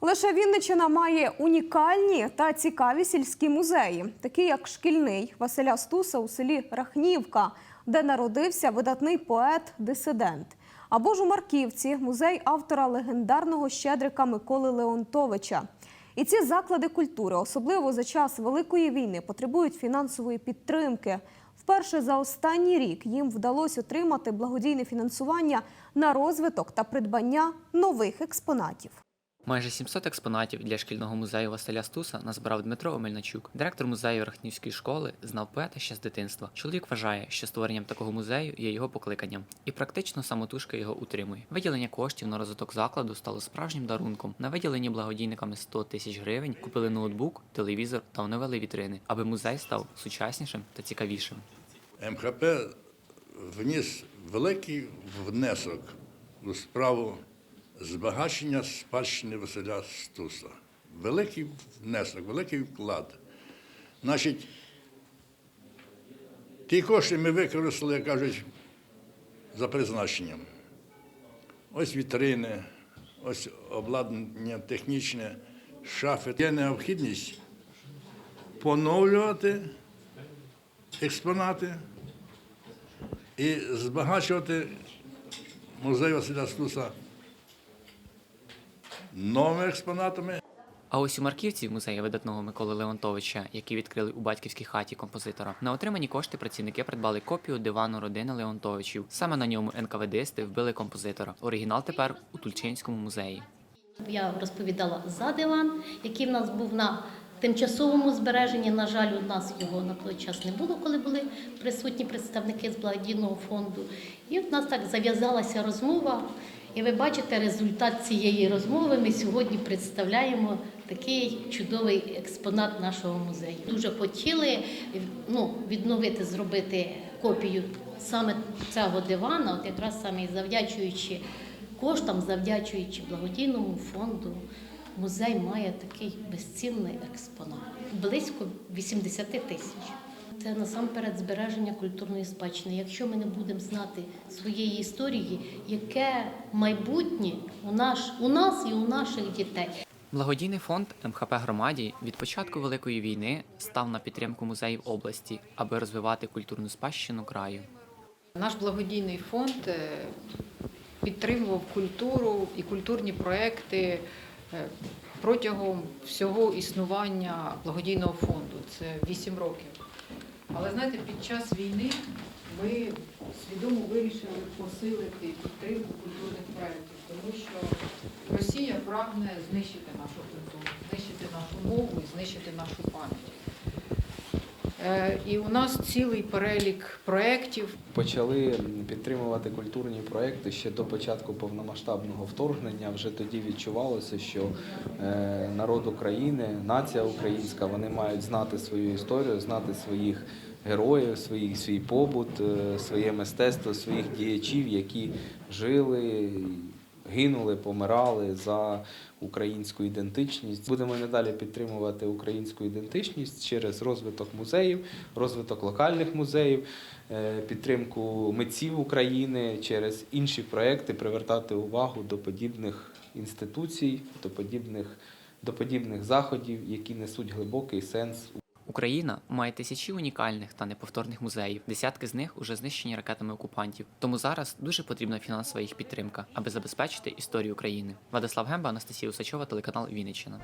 Лише Вінниччина має унікальні та цікаві сільські музеї, такі як шкільний Василя Стуса у селі Рахнівка, де народився видатний поет-дисидент. Або ж у Марківці музей автора легендарного щедрика Миколи Леонтовича. І ці заклади культури, особливо за час Великої війни, потребують фінансової підтримки. Вперше за останній рік їм вдалося отримати благодійне фінансування на розвиток та придбання нових експонатів. Майже 700 експонатів для шкільного музею Василя Стуса назбирав Дмитро Омельничук. Директор музею Рахнівської школи знав поета ще з дитинства. Чоловік вважає, що створенням такого музею є його покликанням, і практично самотужка його утримує. Виділення коштів на розвиток закладу стало справжнім дарунком. На виділені благодійниками 100 тисяч гривень купили ноутбук, телевізор та оновили вітрини, аби музей став сучаснішим та цікавішим. МХП вніс великий внесок у справу збагачення спадщини Василя Стуса. Великий внесок, великий вклад. Значить, ті кошти ми використали, як кажуть, за призначенням. Ось вітрини, ось обладнання технічне, шафи. Є необхідність поновлювати експонати і збагачувати музей Василя Стуса новими експонатами. А ось у Марківці, музеї видатного Миколи Леонтовича, який відкрили у батьківській хаті композитора, на отримані кошти працівники придбали копію дивану родини Леонтовичів. Саме на ньому НКВДисти вбили композитора. Оригінал тепер у Тульчинському музеї. Я розповідала за диван, який в нас був на тимчасовому збереженні. На жаль, у нас його на той час не було, коли були присутні представники з благодійного фонду. І в нас так зав'язалася розмова. І ви бачите результат цієї розмови. Ми сьогодні представляємо такий чудовий експонат нашого музею. Дуже хотіли ну, відновити, зробити копію саме цього дивана, от якраз саме завдячуючи коштам, завдячуючи благодійному фонду, музей має такий безцінний експонат. Близько 80 тисяч. Це насамперед збереження культурної спадщини. Якщо ми не будемо знати своєї історії, яке майбутнє у, наш, у нас і у наших дітей. Благодійний фонд МХП громаді від початку Великої війни став на підтримку музеїв області, аби розвивати культурну спадщину краю. Наш благодійний фонд е, підтримував культуру і культурні проекти е, протягом всього існування благодійного фонду. Це 8 років. Але знаєте, під час війни ми свідомо вирішили посилити підтримку культурних проєктів, тому що Росія прагне знищити нашу культуру, знищити нашу мову і знищити нашу пам'ять. Е, І у нас цілий перелік проєктів, Почали підтримувати культурні проекти ще до початку повномасштабного вторгнення. Вже тоді відчувалося, що е, народ України, нація українська, вони мають знати свою історію, знати своїх героїв, свій, свій побут, е, своє мистецтво, своїх діячів, які жили. Гинули, помирали за українську ідентичність. Будемо надалі підтримувати українську ідентичність через розвиток музеїв, розвиток локальних музеїв, е, підтримку митців України через інші проекти, привертати увагу до подібних інституцій, до подібних, до подібних заходів, які несуть глибокий сенс Україна має тисячі унікальних та неповторних музеїв. Десятки з них уже знищені ракетами окупантів. Тому зараз дуже потрібна фінансова їх підтримка, аби забезпечити історію України. Владислав Гемба, Анастасія Усачова, телеканал Вінниччина.